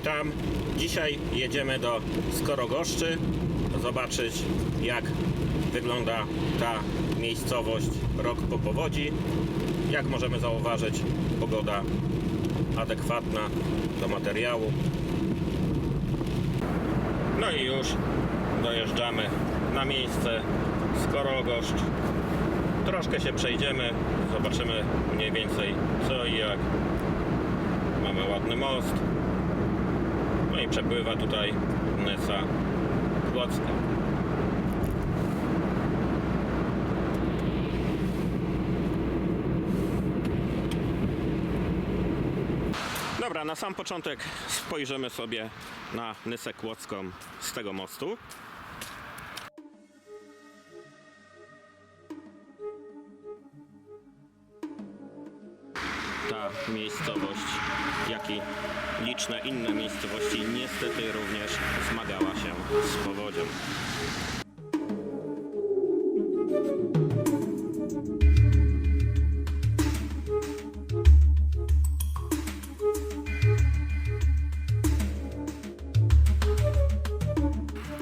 witam. Dzisiaj jedziemy do Skorogoszczy zobaczyć jak wygląda ta miejscowość rok po powodzi. Jak możemy zauważyć, pogoda adekwatna do materiału. No i już dojeżdżamy na miejsce Skorogoszcz. Troszkę się przejdziemy, zobaczymy mniej więcej co i jak. Mamy ładny most. I przepływa tutaj Nysa Kłodzka. Dobra, na sam początek spojrzymy sobie na Nysę Kłodzką z tego mostu. Miejscowość, jak i liczne inne miejscowości niestety również zmagała się z powodzią.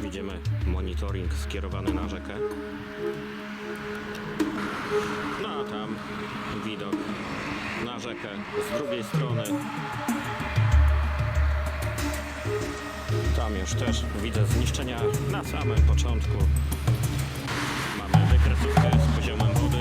Widzimy monitoring skierowany na rzekę. No a tam widok na rzekę z drugiej strony. Tam już też widzę zniszczenia na samym początku. Mamy wykresówkę z poziomem wody.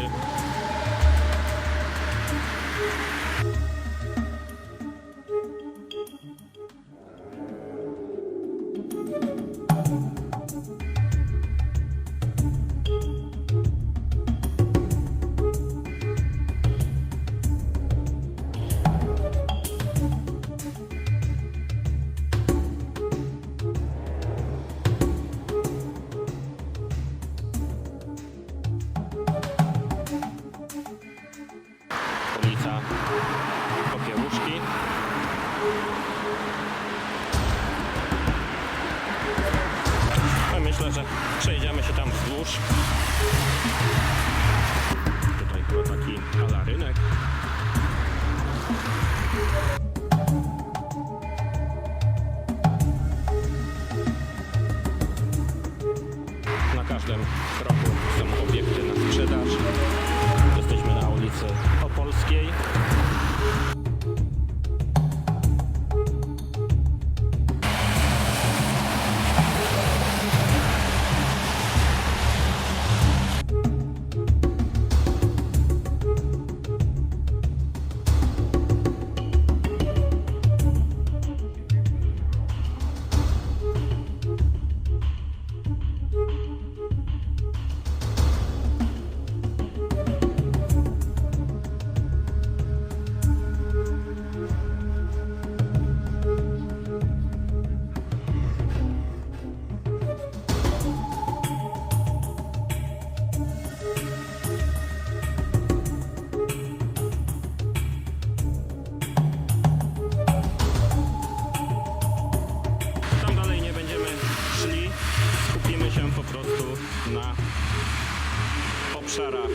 Obszarach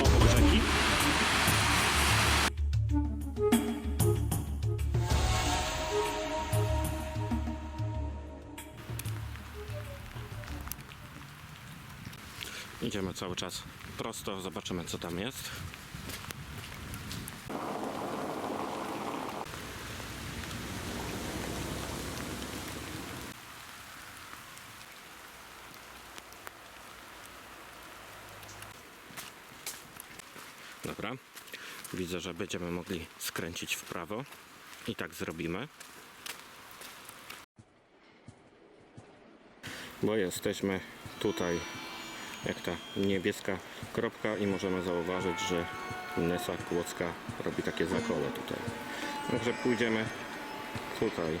obok rzeki. Idziemy cały czas prosto, zobaczymy co tam jest. Dobra. Widzę, że będziemy mogli skręcić w prawo. I tak zrobimy. Bo jesteśmy tutaj, jak ta niebieska kropka i możemy zauważyć, że Nesa Kłodzka robi takie zakole tutaj. Także pójdziemy tutaj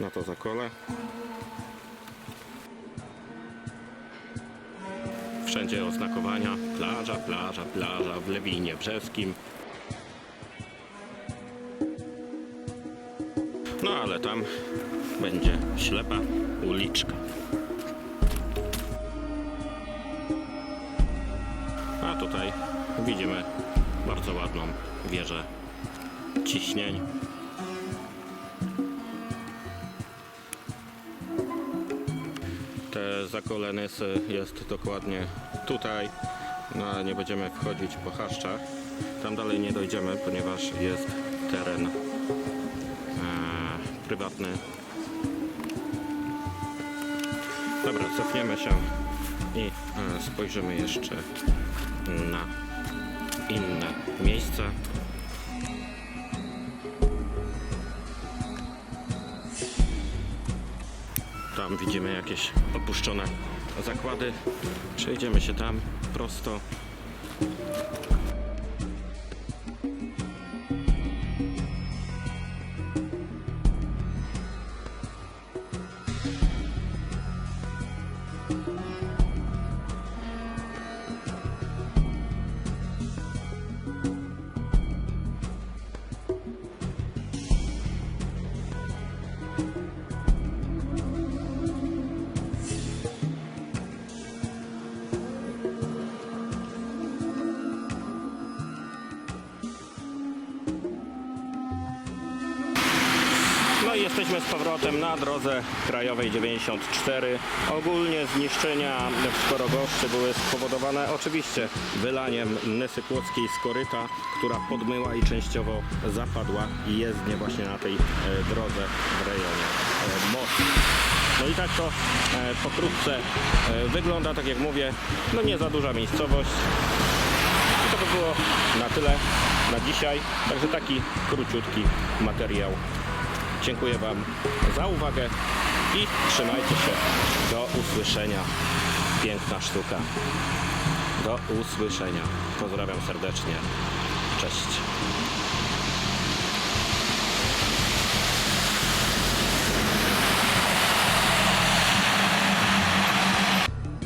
na to zakole. Wszędzie oznakowania plaża, plaża, plaża w Lewinie Brzeskim. No ale tam będzie ślepa uliczka. A tutaj widzimy bardzo ładną wieżę ciśnień. Zakole Nysy jest dokładnie tutaj. No, ale nie będziemy wchodzić po chaszczach. Tam dalej nie dojdziemy, ponieważ jest teren e, prywatny. Dobra, cofniemy się i e, spojrzymy jeszcze na inne miejsca. Tam widzimy jakieś opuszczone zakłady. Przejdziemy się tam prosto. No i jesteśmy z powrotem na drodze krajowej 94. Ogólnie zniszczenia w Skorogoszczy były spowodowane oczywiście wylaniem Nysy Kłodzkiej z koryta, która podmyła i częściowo zapadła jezdnie właśnie na tej e, drodze w rejonie e, mostu. No i tak to e, pokrótce wygląda, tak jak mówię, no nie za duża miejscowość. I to by było na tyle na dzisiaj. Także taki króciutki materiał. Dziękuję Wam za uwagę i trzymajcie się. Do usłyszenia. Piękna sztuka. Do usłyszenia. Pozdrawiam serdecznie. Cześć.